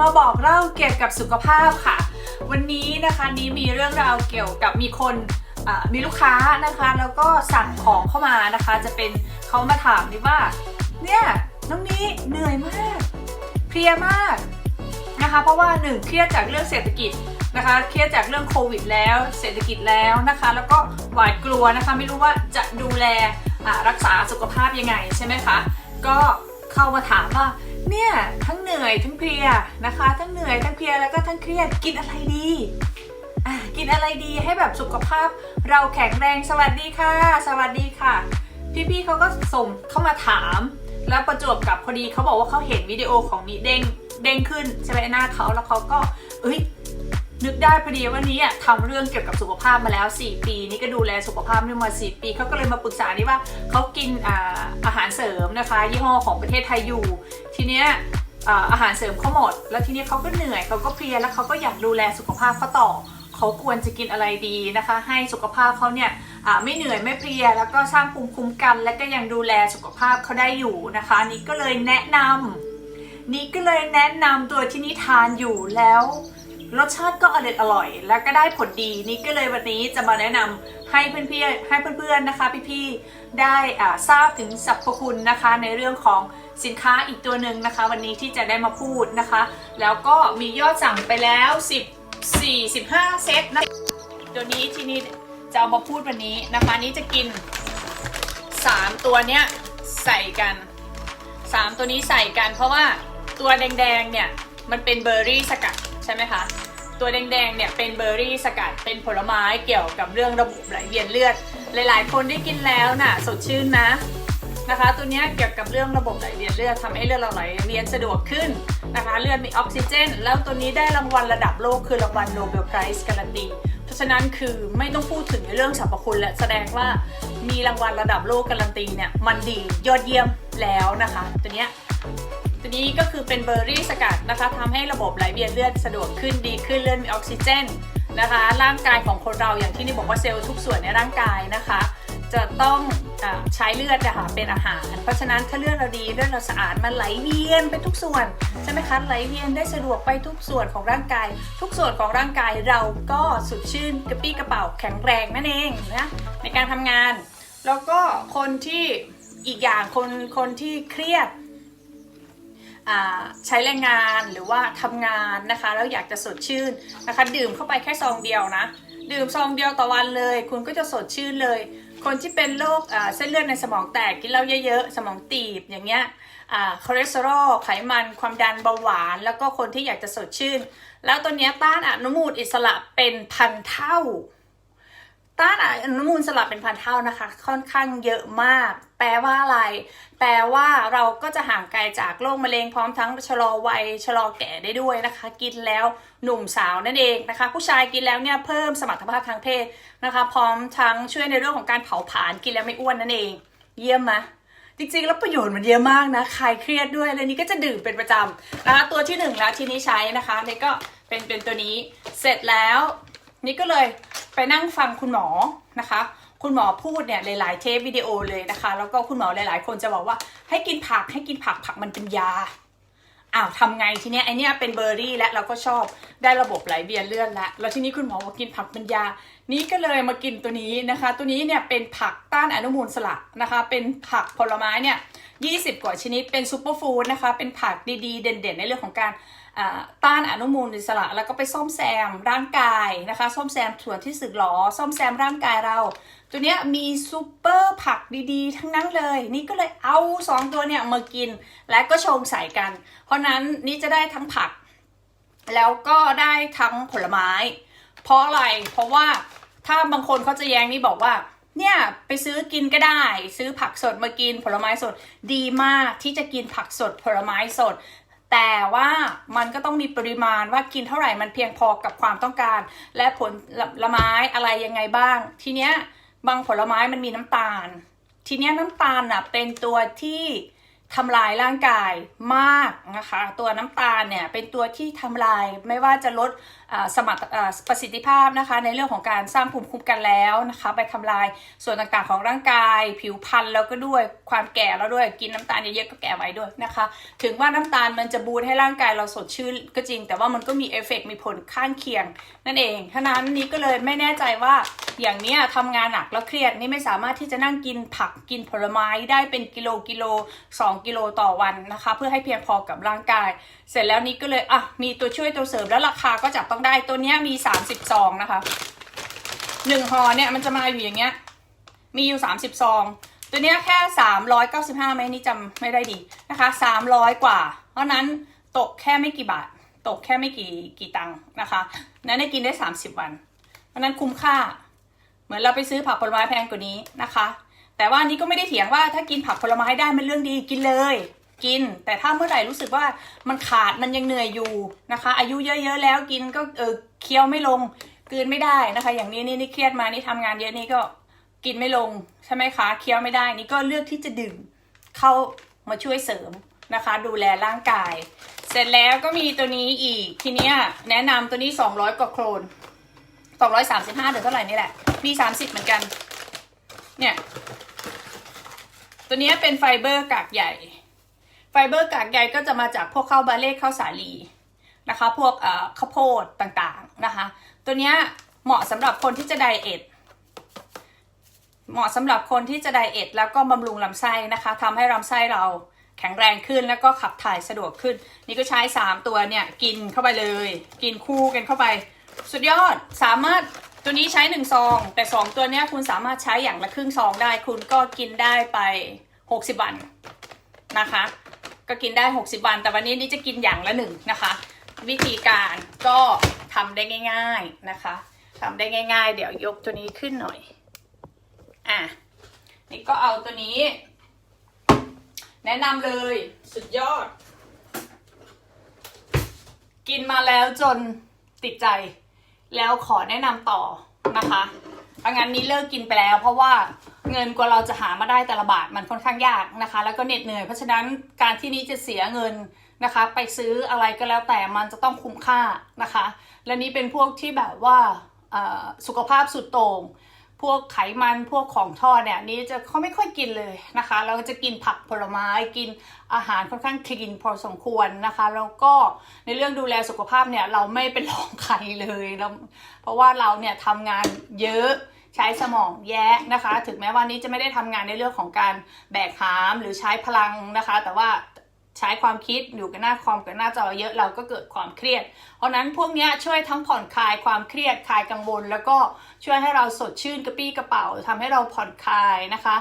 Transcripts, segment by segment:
มาบอกเล่าเกี่ยวกับสุขภาพค่ะ วันนี้นะคะนี้มีเรื่องราวเกี่ยวกับมีคนมีลูกค้านะคะแล้วก็สั่งของเข้ามานะคะ จะเป็นเขามาถามนี่ว่าเนี่ยน้องนี้เหนื่อยมากเพลียมากนะคะเพราะว่าหนึ่งเครียดจากเรื่องเศรษฐกิจนะคะเครียดจากเรื่องโควิดแล้วเศรษฐกิจแล้วนะคะ แล้วก็หวาดกลัวนะคะ ไม่รู้ว่าจะดูแลรักษาสุขภาพยังไงใช่ไหมคะก็เข้ามาถามว่า เนี่ยทั้งเหนื่อยทั้งเพลียนะคะ ทั้งเหนื่อยทั้งเพลียแล้วก็ทั้งเครียดกินอะไรดีอะกินอะไรดีให้แบบสุขภาพ เราแข็งแรงสวัสดีค่ะ สวัสดีค่ะ พี่ๆเขาก็ส่งเข้ามาถาม แล้วประจวบกับพอดีเขาบอกว่าเขาเห็นวิดีโอของนี้เด้งเด้งขึ้นใช่ไหมหน้าเขาแล้วเขาก็เอ้ย นึกได้พอดีว่านี้อะทำเรื่องเกี่ยวกับสุขภาพมาแล้ว 4 ปี นี่ก็ดูแลสุขภาพนี่มา4ปีเขาก็เลยมาปรึกษานี่ว่าเขากินอาหารเสริมนะคะ ยี่ห้อของประเทศไทยอยู่ ทีเนี้ยอาหารเสริมเขาหมด แล้วทีนี้เขาก็เหนื่อยเขาก็เพลียแล้วเขาก็อยากดูแลสุขภาพเขาต่อเขาควรจะกินอะไรดีนะคะ ให้สุขภาพเขาเนี่ยไม่เหนื่อยไม่เพลียแล้วก็สร้างภูมิคุ้มกัน และก็ยังดูแลสุขภาพเขาได้อยู่นะคะ นี่ก็เลยแนะนำนี่ก็เลยแนะนำตัวที่นิทานอยู่แล้ว รสชาติก็อร่อยอร่อย แล้วก็ได้ผลดีนี่ก็เลยวันนี้จะมาแนะนำให้เพื่อนๆให้เพื่อนๆนะคะ พี่ๆได้ทราบถึงสรรพคุณนะคะ ในเรื่องของสินค้าอีกตัวหนึ่งนะคะ วันนี้ที่จะได้มาพูดนะคะ แล้วก็มียอดสั่งไปแล้ว 10 45 เซตนะตัวนี้ที่นี่จะเอามาพูดวันนี้นะคะนี่จะกิน 3 ตัวเนี้ยใส่กัน 3 ตัวนี้ใส่กัน เพราะว่าตัวแดงๆเนี่ยมันเป็นเบอร์รี่สกัด ช่ไหมคะ ตัวแดงๆเนี่ยเป็นเบอร์รี่สกัดเป็นผลไม้เกี่ยวกับเรื่องระบบไหลเวียนเลือด หลายๆ คนได้กินแล้วน่ะสดชื่นนะนะคะ ตัวนี้เกี่ยวกับเรื่องระบบไหลเวียนเลือดทำให้เลือดเราไหลเวียนสะดวกขึ้นนะคะ เลือดมีออกซิเจน แล้วตัวนี้ได้รางวัลระดับโลกคือรางวัลโนเบลไพรส์การันตีเพราะฉะนั้นคือไม่ต้องพูดถึงในเรื่องสรรพคุณและแสดงว่ามีรางวัลระดับโลกการันตีเนี่ยมันดียอดเยี่ยมแล้วนะคะ ตัวเนี้ย ตัวนี้ก็คือเป็นเบอร์รี่สกัดนะคะทำให้ระบบไหลเวียนเลือดสะดวกขึ้นดีขึ้นเลือดมีออกซิเจนนะคะร่างกายของคนเราอย่างที่นี่บอกว่าเซลล์ทุกส่วนในร่างกายนะคะ จะต้องอใช้เลือดนะคะเป็นอาหาร เพราะฉะนั้นถ้าเลือดเราดีเลือดเราสะอาดมันไหลเวียนไปทุกส่วนใช่ไหมคะไหลเวียนได้สะดวกไปทุกส่วนของร่างกาย ทุกส่วนของร่างกายเราก็สดชื่นกระปี้กระเป๋าแข็งแรงนั่นเองนะในการทำงาน แล้วก็คนที่อีกอย่างคนคนที่เครียด ใช้แรงงานหรือว่าทำงานนะคะ แล้วอยากจะสดชื่นนะคะ ดื่มเข้าไปแค่ซองเดียวนะ ดื่มซองเดียวต่อวันเลย คุณก็จะสดชื่นเลย คนที่เป็นโรคเส้นเลือดในสมองแตกกินเหล้าเยอะๆ สมองตีบอย่างเงี้ยคอเลสเตอรอลไขมันความดันเบาหวาน แล้วก็คนที่อยากจะสดชื่น แล้วตัวเนี้ยต้านอนุมูลอิสระเป็นพันเท่า ต้านอนุมูลสลับเป็นพันเท่านะคะ ค่อนข้างเยอะมาก แปลว่าอะไร แปลว่าเราก็จะห่างไกลจากโรคมะเร็งพร้อมทั้งชะลอวัยชะลอแก่ได้ด้วยนะคะ กินแล้วหนุ่มสาวนั่นเองนะคะ ผู้ชายกินแล้วเนี่ยเพิ่มสมรรถภาพทางเพศนะคะ พร้อมทั้งช่วยในเรื่องของการเผาผลาญกินแล้วไม่อ้วนนั่นเอง เยี่ยมไหมจริงๆ แล้วประโยชน์มันเยอะมากนะคลายเครียดด้วยแล้วนี่ก็จะดื่มเป็นประจำนะคะ ตัวที่หนึ่งแล้วที่นี้ใช้นะคะนี่ก็เป็นเป็นตัวนี้เสร็จแล้วนี่ก็เลย ไปนั่งฟังคุณหมอนะคะ คุณหมอพูดเนี่ยหลายๆเทปวิดีโอเลยนะคะ แล้วก็คุณหมอหลาย ๆ คนจะบอกว่าให้กินผักให้กินผักผักมันเป็นยาอ้าวทำไงทีเนี้ยไอเนี้ยเป็นเบอร์รี่และเราก็ชอบได้ระบบไหลเวียนเลือดล้วแล้วทีนี้คุณหมอบอกกินผักเป็นยา นี้ก็เลยมากินตัวนี้นะคะ ตัวนี้เนี่ยเป็นผักต้านอนุมูลสระนะคะ เป็นผักผลไม้เนี่ย20 กว่าชนิดเป็นซูเปอร์ฟู้ดนะคะ เป็นผักดีๆ เด่นๆ ในเรื่องของการ ต้านอนุมูลอิสระ แล้วก็ไปซ่อมแซมร่างกายนะคะ ซ่อมแซมส่วนที่สึกหรอ ซ่อมแซมร่างกายเรา ตัวเนี้ยมีซูเปอร์ผักดีๆ ทั้งนั้นเลย นี่ก็เลยเอาสองตัวเนี่ยมากินและก็ชงใส่กัน เพราะนั้นนี่จะได้ทั้งผัก แล้วก็ได้ทั้งผลไม้ เพราะอะไร เพราะว่าถ้าบางคนเขาจะแย้งนี่บอกว่าเนี่ยไปซื้อกินก็ได้ ซื้อผักสดมากินผลไม้สดดีมากที่จะกินผักสดผลไม้สด แต่ว่ามันก็ต้องมีปริมาณว่ากินเท่าไหร่มันเพียงพอกับความต้องการ และผลไม้อะไรยังไงบ้าง ทีเนี้ยบางผลไม้มันมีน้ำตาล ทีเนี้ยน้ำตาลน่ะเป็นตัวที่ ทำลายร่างกายมากนะคะ ตัวน้ำตาลเนี่ยเป็นตัวที่ทำลายไม่ว่าจะลดสมรรถประสิทธิภาพนะคะ ในเรื่องของการสร้างภูมิคุ้มกันแล้วนะคะ ไปทำลายส่วนต่างๆของร่างกาย ผิวพรรณแล้วก็ด้วยความแก่แล้วด้วยกินน้ำตาลเยอะๆก็แก่ไว้ด้วยนะคะ ถึงว่าน้ำตาลมันจะบูตให้ร่างกายเราสดชื่นก็จริง แต่ว่ามันก็มีเอฟเฟกต์มีผลข้างเคียง นั่นเองท่านั้นนี้ก็เลยไม่แน่ใจว่าอย่างเนี้ยทำงานหนักแล้วเครียดนี่ไม่สามารถที่จะนั่งกินผักกินผลไม้ได้เป็นกิโลกิโลสอง2 กิโลต่อวันนะคะ เพื่อให้เพียงพอกับร่างกาย เสร็จแล้วนี้ก็เลยอะมีตัวช่วยตัวเสริมแล้วราคาก็จับต้องได้ตัวเนี้ยมี30ซองนะคะหนึ่งห่อเนี่ยมันจะมาอยู่อย่างเงี้ยมีอยู่ 30 ซอง ตัวเนี้ยแค่ 395ไหมนี่จำไม่ได้ดีนะคะ 300 กว่า เพราะนั้นตกแค่ไม่กี่บาท ตกแค่ไม่กี่กี่ตังค์นะคะนั้นได้กินได้ 30 วัน เพราะนั้นคุ้มค่า เหมือนเราไปซื้อผักผลไม้แพงกว่านี้นะคะ แต่ว่านี้ก็ไม่ได้เถียงว่าถ้ากินผักผลไม้ได้มันเรื่องดีกินเลย กิน แต่ถ้าเมื่อไหร่รู้สึกว่ามันขาดมันยังเหนื่อยอยู่นะคะ อายุเยอะ ๆ แล้วกินก็เออเคี้ยวไม่ลงกลืนไม่ได้นะคะ อย่างนี้นี่นี่เครียดมานี่ทำงานเยอะนี่ก็กินไม่ลงใช่ไหมคะเคี้ยวไม่ได้นี่ก็เลือกที่จะดื่มเข้ามาช่วยเสริมนะคะ ดูแลร่างกาย เสร็จแล้วก็มีตัวนี้อีกทีเนี้ยแนะนำตัวนี้ 200 กว่าโครน235หรือเท่าไหร่นี่แหละมี 30 เหมือนกัน เนี่ย ตัวนี้เป็นไฟเบอร์กากใหญ่ ไฟเบอร์กากใหญ่ก็จะมาจากพวกข้าวบาเล่ข้าวสาลีนะคะ พวกข้าวโพดต่างๆนะคะ ตัวนี้เหมาะสำหรับคนที่จะไดเอทเหมาะสำหรับคนที่จะไดเอทแล้วก็บำรุงลำไส้นะคะทำให้ลำไส้เราแข็งแรงขึ้นแล้วก็ขับถ่ายสะดวกขึ้น นี่ก็ใช้ 3 ตัวเนี่ย กินเข้าไปเลย กินคู่กันเข้าไป สุดยอดสามารถ ตัวนี้ใช้1ซอง แต่2ตัวเนี้ยคุณสามารถใช้อย่างละครึ่งซองได้ คุณก็กินได้ไป60วันนะคะ ก็กินได้60วัน แต่วันนี้นี่จะกินอย่างละหนึ่งนะคะ วิธีการก็ทำได้ง่าย ๆนะคะทำได้ง่าย ๆ เดี๋ยวยกตัวนี้ขึ้นหน่อย อะ นี่ก็เอาตัวนี้ แนะนำเลยสุดยอด กินมาแล้วจนติดใจ แล้วขอแนะนำต่อนะคะเอางั้นนี้เลิกกินไปแล้ว เพราะว่าเงินกว่าเราจะหามาได้แต่ละบาทมันค่อนข้างยากนะคะ แล้วก็เหน็ดเหนื่อย เพราะฉะนั้นการที่นี้จะเสียเงินนะคะ ไปซื้ออะไรก็แล้วแต่มันจะต้องคุ้มค่านะคะ และนี้เป็นพวกที่แบบว่าสุขภาพสุดโต่ง พวกไขมันพวกของทอดเนี่ยนี่จะเขาไม่ค่อยกินเลยนะคะ เราก็จะกินผักผลไม้กินอาหารค่อนข้างคลีนพอสมควรนะคะ แล้วก็ในเรื่องดูแลสุขภาพเนี่ยเราไม่เป็นรองใครเลยแล้วเพราะว่าเราเนี่ยทำงานเยอะใช้สมองแย่นะคะ ถึงแม้ว่านี้จะไม่ได้ทำงานในเรื่องของการแบกหามหรือใช้พลังนะคะ แต่ว่า ใช้ความคิดอยู่กับหน้าคอมกับหน้าจอเยอะเราก็เกิดความเครียด เพราะนั้นพวกนี้ช่วยทั้งผ่อนคลายความเครียดคลายกังวล แล้วก็ช่วยให้เราสดชื่นกระปี้กระเป๋าทำให้เราผ่อนคลายนะคะ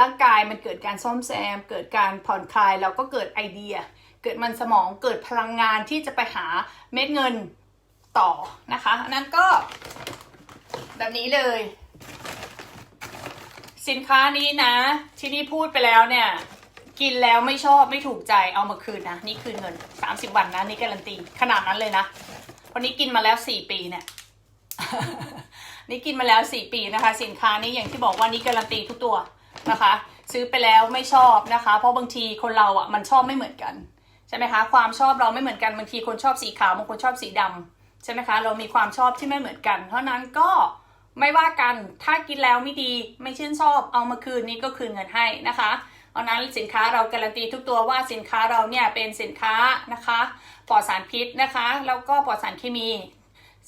ร่างกายมันเกิดการซ่อมแซม เกิดการผ่อนคลายเราก็เกิดไอเดีย เกิดมันสมองเกิดพลังงานที่จะไปหาเม็ดเงินต่อนะคะนั้นก็แบบนี้เลย สินค้านี้นะ ที่นี่พูดไปแล้วเนี่ย กินแล้วไม่ชอบไม่ถูกใจเอามาคืนนะ นี่คืนเงิน 30 วันนะนี่การันตีขนาดนั้นเลยนะวันนี้กินมาแล้ว 4 ปีเนี่ยนี่กินมาแล้ว 4 ปีนะคะ สินค้านี้อย่างที่บอกว่านี่การันตีทุกตัวนะคะ ซื้อไปแล้วไม่ชอบนะคะ เพราะบางทีคนเราอะมันชอบไม่เหมือนกันใช่ไหมคะความชอบเราไม่เหมือนกันบางทีคนชอบสีขาวบางคนชอบสีดำใช่ไหมคะ เรามีความชอบที่ไม่เหมือนกัน เพราะนั้นก็ไม่ว่ากันถ้ากินแล้วไม่ดีไม่ชื่นชอบเอามาคืนนี้ก็คืนเงินให้นะคะ ราะนั้นสินค้าเราการันตีทุกตัวว่าสินค้าเราเนี่ยเป็นสินค้านะคะปลอดสารพิษนะคะแล้วก็ปลอดสารเคมี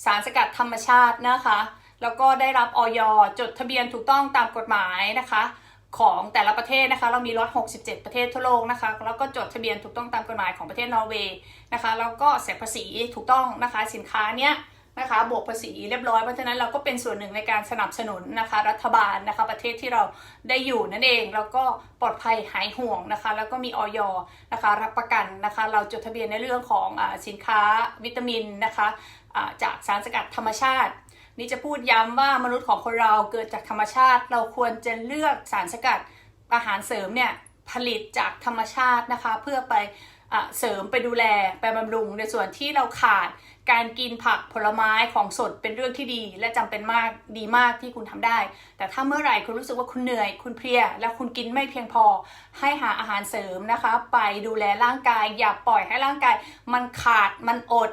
สารสกัดธรรมชาตินะคะ แล้วก็ได้รับออยจดทะเบียนถูกต้องตามกฎหมายนะคะ ของแต่ละประเทศนะคะ เรามีรถ67ประเทศทั่วโลกนะคะ แล้วก็จดทะเบียนถูกต้องตามกฎหมายของประเทศนอร์เวย์นะคะแล้วก็เสียภาษีถูกต้องนะคะ สินค้าเนี้ย นะคะบวกภาษีเรียบร้อยเพราะฉะนั้นเราก็เป็นส่วนหนึ่งในการสนับสนุนนะคะ รัฐบาลนะคะประเทศที่เราได้อยู่นั่นเอง แล้วก็ปลอดภัยหายห่วงนะคะ แล้วก็มีออยนะคะรับประกันนะคะ เราจดทะเบียนในเรื่องของอสินค้าวิตามินนะคะอ่าจากสารสกัดธรรมชาตินี่จะพูดย้ำว่ามนุษย์ของคนเราเกิดจากธรรมชาติ เราควรจะเลือกสารสกัดอาหารเสริมเนี่ยผลิตจากธรรมชาตินะคะ เพื่อไปอเสริมไปดูแลไปบำรุงในส่วนที่เราขาด การกินผักผลไม้ของสดเป็นเรื่องที่ดี และจำเป็นมากดีมากที่คุณทำได้ แต่ถ้าเมื่อไหร่คุณรู้สึกว่าคุณเหนื่อย คุณเพลีย และคุณกินไม่เพียงพอ ให้หาอาหารเสริมนะคะ ไปดูแลร่างกาย อย่าปล่อยให้ร่างกาย มันขาดมันอด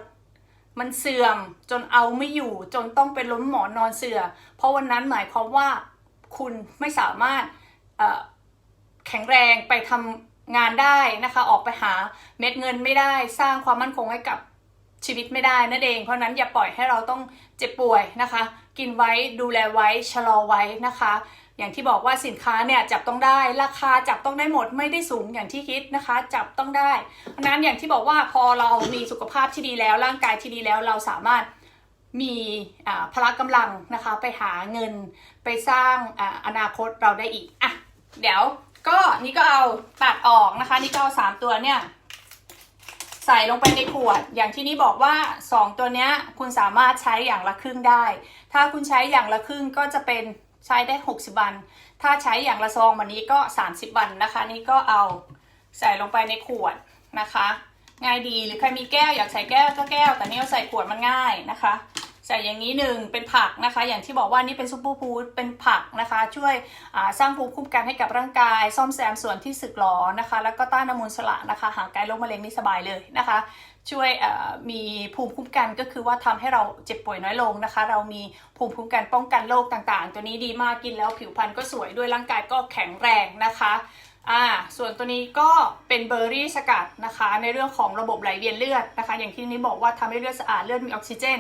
มันเสื่อม จนเอาไม่อยู่จนต้องเป็นล้มหมอนนอนเสือเพราะวันนั้นหมายความว่าคุณไม่สามารถแข็งแรงไปทำงานได้นะคะ ออกไปหาเม็ดเงินไม่ได้สร้างความมั่นคงให้กับ ชีวิตไม่ได้นั่นเอง เพราะนั้นอย่าปล่อยให้เราต้องเจ็บป่วยนะคะ กินไว้ดูแลไว้ชะลอไว้นะคะ อย่างที่บอกว่าสินค้าเนี่ยจับต้องได้ราคาจับต้องได้หมดไม่ได้สูงอย่างที่คิดนะคะ จับต้องได้เพราะนั้นอย่างที่บอกว่าพอเรามีสุขภาพที่ดีแล้ว ร่างกายที่ดีแล้วเราสามารถมีพละกำลังนะคะไปหาเงินไปสร้างออนาคตเราได้อีกอะเดี๋ยวก็นี่ก็เอาตัดออกนะคะ นี่ก็เอาสามตัวเนี่ย ใส่ลงไปในขวด อย่างที่นี่บอกว่า 2 ตัวเนี้ยคุณสามารถใช้อย่างละครึ่งได้ ถ้าคุณใช้อย่างละครึ่งก็จะเป็นใช้ได้ 60 วัน ถ้าใช้อย่างละซองวันนี้ก็ 30 วันนะคะ นี่ก็เอาใส่ลงไปในขวดนะคะ ง่ายดีหรือใครมีแก้วอยากใส่แก้วก็แก้ว แต่นี่เราใส่ขวดมันง่ายนะคะ ใส่อย่างนี้หนึ่งเป็นผักนะคะ อย่างที่บอกว่านี่เป็นซุปเปอร์ฟู้ดเป็นผักนะคะ ช่วยสร้างภูมิคุ้มกันให้กับร่างกาย ซ่อมแซมส่วนที่สึกหรอนะคะ แล้วก็ต้านอนุมูลสระนะคะห่างไกลโรคมะเร็งนี่สบายเลยนะคะ ช่วยมีภูมิคุ้มกันก็คือว่าทำให้เราเจ็บป่วยน้อยลงนะคะ เรามีภูมิคุ้มกันป้องกันโรคต่างๆ ตัวนี้ดีมากกินแล้วผิวพรรณก็สวยด้วยร่างกายก็แข็งแรงนะคะอ่าส่วนตัวนี้ก็เป็นเบอร์รี่สกัดนะคะ ในเรื่องของระบบไหลเวียนเลือดนะคะ อย่างที่นี้บอกว่าทำให้เลือดสะอาดเลือดมีออกซิเจน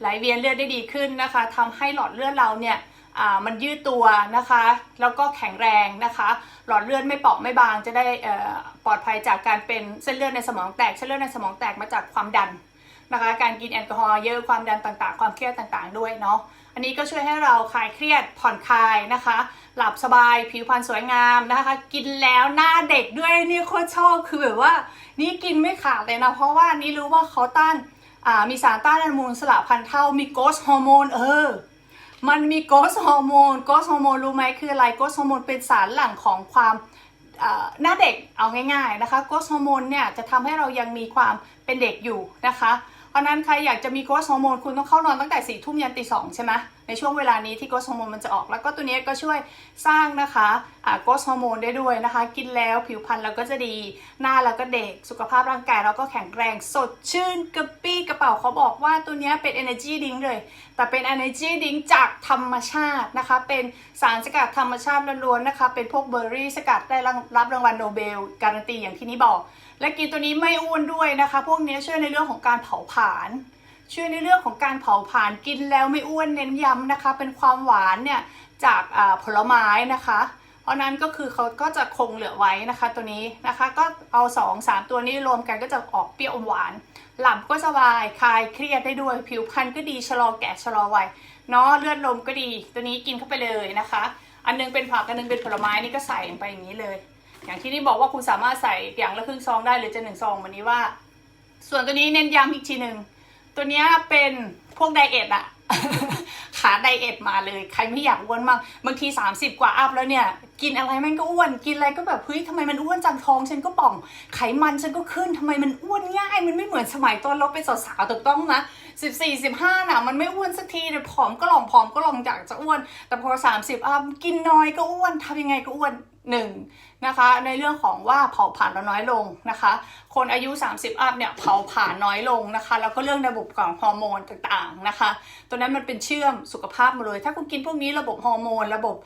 ไหลเวียนเลือดได้ดีขึ้นนะคะทำให้หลอดเลือดเราเนี่ยมันยืดตัวนะคะ แล้วก็แข็งแรงนะคะ หลอดเลือดไม่เปราะไม่บางจะได้ปลอดภัยจากการเป็นเส้นเลือดในสมองแตกเส้นเลือดในสมองแตกมาจากความดันนะคะ การกินแอลกอฮอล์เยอะความดันต่างๆ ความเครียดต่างๆ ด้วยเนาะอันนี้ก็ช่วยให้เราคลายเครียดผ่อนคลายนะคะ หลับสบายผิวพรรณสวยงามนะคะ กินแล้วหน้าเด็กด้วยนี่โคตรชอบคือแบบว่า นี่กินไม่ขาดเลยนะเพราะว่านี่รู้ว่าเขาต้าน มีสารต้านอนุมูลสละพันเท่ามีโกสฮอร์โมนเออ มันมีโกสฮอร์โมนโกสฮอร์โมนรู้ไหมคืออะไรโกสฮอร์โมนเป็นสารหลั่งของความหน้าเด็กเอาง่ายๆนะคะโกสฮอร์โมนเนี่ยจะทำให้เรายังมีความเป็นเด็กอยู่นะคะ เพราะนั้นใครอยากจะมีโกสฮอร์โมนคุณต้องเข้านอนตั้งแต่สี่ทุ่มยันตีสองใช่ไหมในช่วงเวลานี้ที่โกสฮอร์โมนมันจะออก แล้วก็ตัวนี้ก็ช่วยสร้างนะคะโกสฮอร์โมนได้ด้วยนะคะ กินแล้วผิวพรรณเราก็จะดี หน้าเราก็เด็ก สุขภาพร่างกายเราก็แข็งแรง สดชื่นกระปี้กระเป๋าเขาบอกว่าตัวนี้เป็น energy drink เลย แต่เป็น energy drink จากธรรมชาตินะคะ เป็นสารสกัดธรรมชาติล้วนๆนะคะ เป็นพวกเบอร์รี่สกัดได้รับรางวัลโนเบลการันตีอย่างที่นี้บอก และกินตัวนี้ไม่อ้วนด้วยนะคะ พวกนี้ช่วยในเรื่องของการเผาผลาญช่วยในเรื่องของการเผาผลาญกินแล้วไม่อ้วนเน้นย้ำนะคะ เป็นความหวานเนี่ยจากผลไม้นะคะ เพราะนั้นก็คือเขาก็จะคงเหลือไว้นะคะตัวนี้นะคะ ก็เอา2อสตัวนี้รวมกันก็จะออกเปรี้ยวอมหวาน หลับก็สบายคลายเครียดได้ด้วย ผิวพรรณก็ดีชะลอแก่ชะลอวัยเนาะเลือดลมก็ดี ตัวนี้กินเข้าไปเลยนะคะ อันนึงเป็นผักอันนึงเป็นผลไม้นี่ก็ใส่ลงไปอย่างนี้เลย อย่างที่นี่บอกว่าคุณสามารถใส่อย่างละครึ่งซองได้หรือจะหนึ่งซองวันนี้ว่า ส่วนตัวนี้เน้นย้ำอีกทีหนึ่งตัวนี้เป็นพวกไดเอทอะขาไดเอทมาเลยใครไม่อยากอ้วนมากบางที 30 กว่าอัพแล้วเนี่ย กินอะไรมันก็อ้วนกินอะไรก็แบบเฮ้ยทำไมมันอ้วนจังท้องฉันก็ป่องไขมันฉันก็ขึ้นทำไมมันอ้วนง่าย มันไม่เหมือนสมัยตอนเราเป็นสาวๆถูกต้องนะ14 15น่ะมันไม่อ้วนสักทีเลยผอมก็หลองผอมก็หลองอยากจะอ้วน แต่พอ 30 อัพกินน้อยก็อ้วนทำยังไงก็อ้วน หนึ่งนะคะในเรื่องของว่าเผาผลาญเราน้อยลงนะคะ คนอายุ 30 อัพเนี่ยเผาผลาญน้อยลงนะคะ แล้วก็เรื่องระบบของฮอร์โมนต่างๆนะคะ ตัวนั้นมันเป็นเชื่อมสุขภาพมาเลย ถ้าคุณกินพวกนี้ระบบฮอร์โมน ระบบ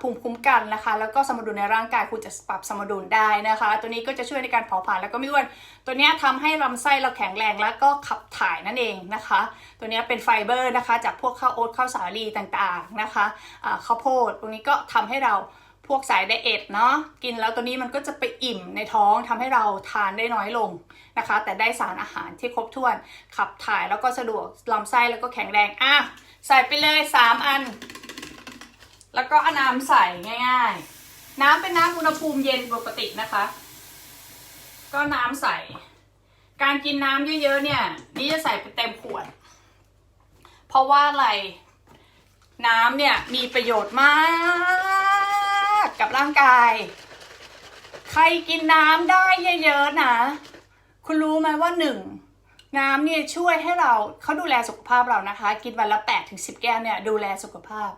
ภูมิคุ้มกันนะคะ แล้วก็สมดุลในร่างกายคุณจะปรับสมดุลได้นะคะ ตัวนี้ก็จะช่วยในการเผาผลาญแล้วก็ไม่อ้วน ตัวนี้ทำให้ลำไส้เราแข็งแรงแล้วก็ขับถ่ายนั่นเองนะคะ ตัวนี้เป็นไฟเบอร์นะคะ จากพวกข้าวโอ๊ตข้าวสาลีต่างๆนะคะข้าวโพดตรงนี้ก็ทำให้เรา วกสายไดเอทเนาะกินแล้วตัวนี้มันก็จะไปอิ่มในท้องทำให้เราทานได้น้อยลงนะคะ แต่ได้สารอาหารที่ครบถ้วน ขับถ่ายแล้วก็สะดวกลำไส้แล้วก็แข็งแรงอะใส่ไปเลย 3 อัน แล้วก็อน้ำใส่ง่าย ๆ น้ำเป็นน้ำอุณหภูมิเย็นปกตินะคะ ก็น้ำใส่ การกินน้ำเยอะๆเนี่ยนี่จะใส่ไปเต็มขวด เพราะว่าอะไรน้ำเนี่ยมีประโยชน์มาก กับร่างกาย ใครกินน้ำได้เยอะๆนะ คุณรู้ไหมว่าหนึ่งน้ำเนี่ยช่วยให้เราเขาดูแลสุขภาพเรานะคะ กินวันละ8ถึง10 แก้วเนี่ยดูแลสุขภาพ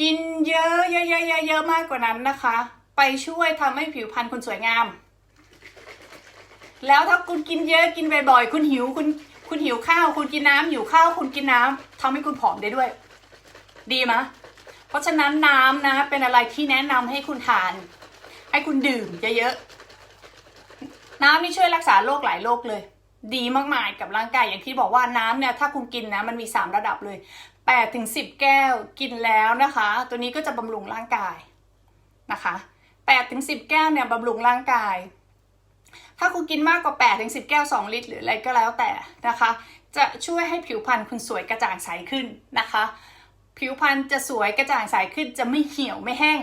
กินเยอะเยอะเยอะเยอะมากกว่านั้นนะคะ ไปช่วยทำให้ผิวพรรณคุณสวยงาม แล้วถ้าคุณกินเยอะกินบ่อยๆคุณหิวคุณคุณหิวข้าว คุณกินน้ำหิวข้าวคุณกินน้ำทำให้คุณผอมได้ด้วย ดีไหม เพราะฉะนั้นน้ำนะ เป็นอะไรที่แนะนำให้คุณทาน ให้คุณดื่มเยอะๆ น้ำนี่ช่วยรักษาโรคหลายโรคเลย ดีมากมายกับร่างกายอย่างที่บอกว่าน้ำเนี่ยถ้าคุณกินนะมันมี 3 ระดับเลย8ถึง10 แก้วกินแล้วนะคะ ตัวนี้ก็จะบำรุงร่างกายนะคะ8ถึง10 แก้วเนี่ยบำรุงร่างกาย ถ้าคุณกินมากกว่า8ถึง10 แก้ว 2 ลิตร หรืออะไรก็แล้วแต่นะคะ จะช่วยให้ผิวพรรณคุณสวยกระจ่างใสขึ้นนะคะ ผิวพรรณจะสวยกระจ่างใสขึ้นจะไม่เหี่ยวไม่แห้ง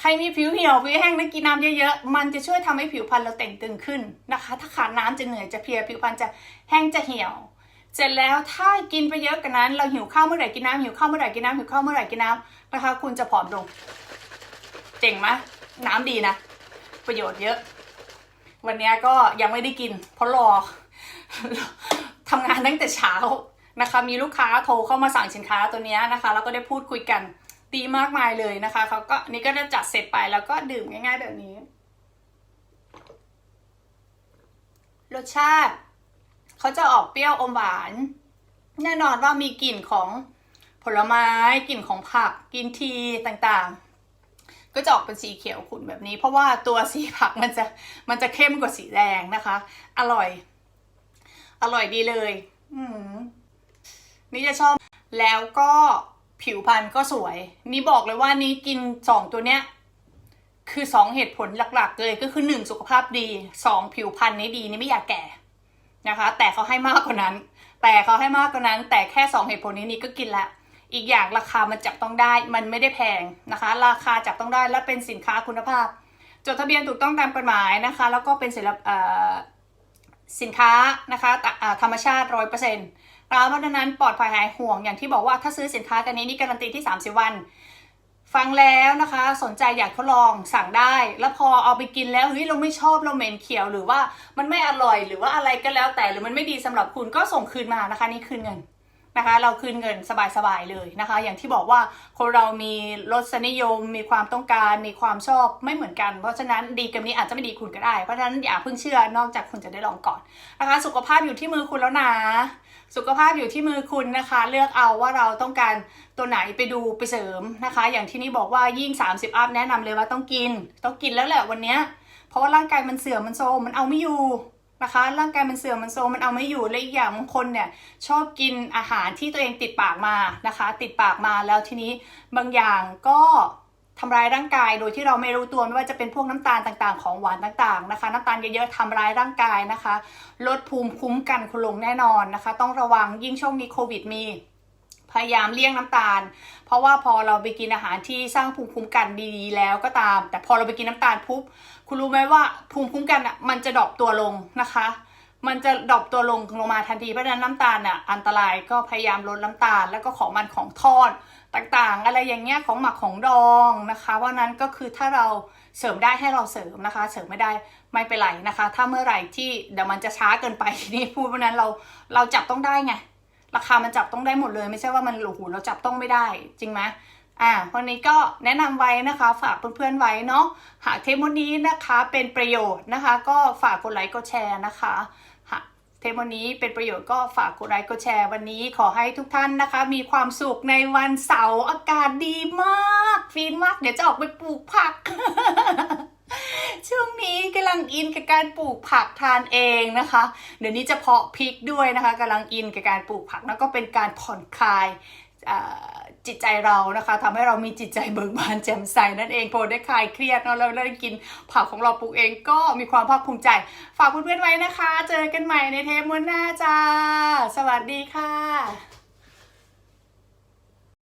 ใครมีผิวเหี่ยวผิวแห้งแล้วกินน้ำเยอะๆ มันจะช่วยทำให้ผิวพรรณเราแต่งตึงขึ้นนะคะ ถ้าขาดน้ำจะเหนื่อยจะเพลียผิวพรรณจะแห้งจะเหี่ยว เสร็จแล้วถ้ากินไปเยอะกันนั้น เราหิวข้าวเมื่อไหร่กินน้ำหิวข้าวเมื่อไหร่กินน้ำหิวข้าวเมื่อไหร่กินน้ำนะคะคุณจะผอมลง เจ๋งไหมน้ำดีนะ ประโยชน์เยอะ วันนี้ก็ยังไม่ได้กิน เพราะรอทำงานตั้งแต่เช้า นะคะ มีลูกค้าโทรเข้ามาสั่งสินค้าตัวนี้นะคะ แล้วก็ได้พูดคุยกันดีมากมายเลยนะคะเขาก็นี่ก็จะจัดเสร็จไปแล้วก็ดื่มง่ายๆแบบนี้ รสชาติเขาจะออกเปรี้ยวอมหวาน แน่นอนว่ามีกลิ่นของผลไม้กลิ่นของผักกินทีต่างๆ ก็จะออกเป็นสีเขียวขุ่นแบบนี้ เพราะว่าตัวสีผักมันจะมันจะเข้มกว่าสีแดงนะคะ อร่อย อร่อยดีเลย อืม นี่จะชอบแล้วก็ผิวพรรณก็สวย นี่บอกเลยว่านี่กินสองตัวเนี้ยคือสองเหตุผลหลักๆเลยก็คือหนึ่งสุขภาพดีสองผิวพรรณนี้ดีนี่ไม่อยากแก่นะคะ แต่เขาให้มากกว่านั้น แต่เขาให้มากกว่านั้น แต่แค่สองเหตุผลนี้นี่ก็กินละอีกอย่างราคามันจับต้องได้มันไม่ได้แพงนะคะ ราคาจับต้องได้และเป็นสินค้าคุณภาพ จดทะเบียนถูกต้องตามกฎหมายนะคะ แล้วก็เป็นศิลป สินค้านะคะะธรรมชาติร้อยเปอร์เซ็นต์เราะฉะนั้นปลอดภัยหายห่วงอย่างที่บอกว่าถ้าซื้อสินค้าตัวนี้นี่การันตีที่ 30 วัน ฟังแล้วนะคะ สนใจอยากทดลองสั่งได้ แล้วพอเอาไปกินแล้วเฮ้ยเราไม่ชอบเราเหม็นเขียวหรือว่ามันไม่อร่อยหรือว่าอะไรก็แล้วแต่หรือมันไม่ดีสำหรับคุณก็ส่งคืนมานะคะนี่คืนเงิน นะคะเราคืนเงินสบายๆเลยนะคะ อย่างที่บอกว่าคนเรามีรสนิยม มีความต้องการ มีความชอบไม่เหมือนกัน เพราะฉะนั้นดีกับนี้อาจจะไม่ดีคุณก็ได้ เพราะฉะนั้นอย่าเพิ่งเชื่อนอกจากคุณจะได้ลองก่อนนะคะ สุขภาพอยู่ที่มือคุณแล้วนะ สุขภาพอยู่ที่มือคุณนะคะ เลือกเอาว่าเราต้องการตัวไหนไปดูไปเสริมนะคะ อย่างที่นี่บอกว่ายิ่ง 30 อัพแนะนำเลยว่าต้องกิน ต้องกินแล้วแหละวันนี้เพราะว่าร่างกายมันเสื่อมมันโทรมมันเอาไม่อยู่ นะคะ ร่างกายมันเสื่อมมันโทรมมันเอาไม่อยู่และอีกอย่างบางคนเนี่ยชอบกินอาหารที่ตัวเองติดปากมานะคะ ติดปากมาแล้วทีนี้บางอย่างก็ทำร้ายร่างกายโดยที่เราไม่รู้ตัวไม่ว่าจะเป็นพวกน้ำตาลต่างๆ ของหวานต่างๆนะคะ น้ำตาลเยอะๆทำร้ายร่างกายนะคะ ลดภูมิคุ้มกันคุณลงแน่นอนนะคะ ต้องระวังยิ่งช่วงนี้โควิดมีพยายามเลี่ยงน้ำตาล เพราะว่าพอเราไปกินอาหารที่สร้างภูมิคุ้มกันดีๆ แล้วก็ตาม แต่พอเราไปกินน้ำตาลปุ๊บคุณรู้ไหมว่าภูมิคุ้มกันอะมันจะดรอปตัวลงนะคะ มันจะดรอปตัวลงลงมาทันทีเพราะฉะนั้นน้ำตาลอะอันตรายก็พยายามลดน้ำตาลแล้วก็ของมันของทอดต่างๆ อะไรอย่างเงี้ยของหมักของดองนะคะเพรานั้นก็คือถ้าเราเสริมได้ให้เราเสริมนะคะ เสริมไม่ได้ไม่เป็นไรนะคะ ถ้าเมื่อไหร่ที่เดี๋ยวมันจะช้าเกินไปนี่พูดเพราะนั้นเราเราจับต้องได้ไง ราคามันจับต้องได้หมดเลย ไม่ใช่ว่ามันโอ้โหเราจับต้องไม่ได้ จริงไหมอ่าวันนี้ก็แนะนำไว้นะคะ ฝากเพื่อนๆไว้เนาะหากเทปนี้นะคะเป็นประโยชน์นะคะ ก็ฝากกดไลค์กดแชร์นะคะหากเทปนี้เป็นประโยชน์ก็ฝากกดไลค์กดแชร์วันนี้ขอให้ทุกท่านนะคะ มีความสุขในวันเสาร์อากาศดีมาก ฟินมาก เดี๋ยวจะออกไปปลูกผัก ช่วงนี้กำลังอินกับการปลูกผักทานเองนะคะ เดี๋ยวนี้จะเพาะพริกด้วยนะคะกำลังอินกับการปลูกผักแล้วก็เป็นการผ่อนคลายจิตใจเรานะคะทำให้เรามีจิตใจเบิกบานแจ่มใสนั่นเองพอได้คลายเครียดเนาะแล้วได้กินผักของเราปลูกเองก็มีความภาคภูมิใจ ฝากเพื่อนๆไว้นะคะ เจอกันใหม่ในเทปวันหน้าจ้า สวัสดีค่ะ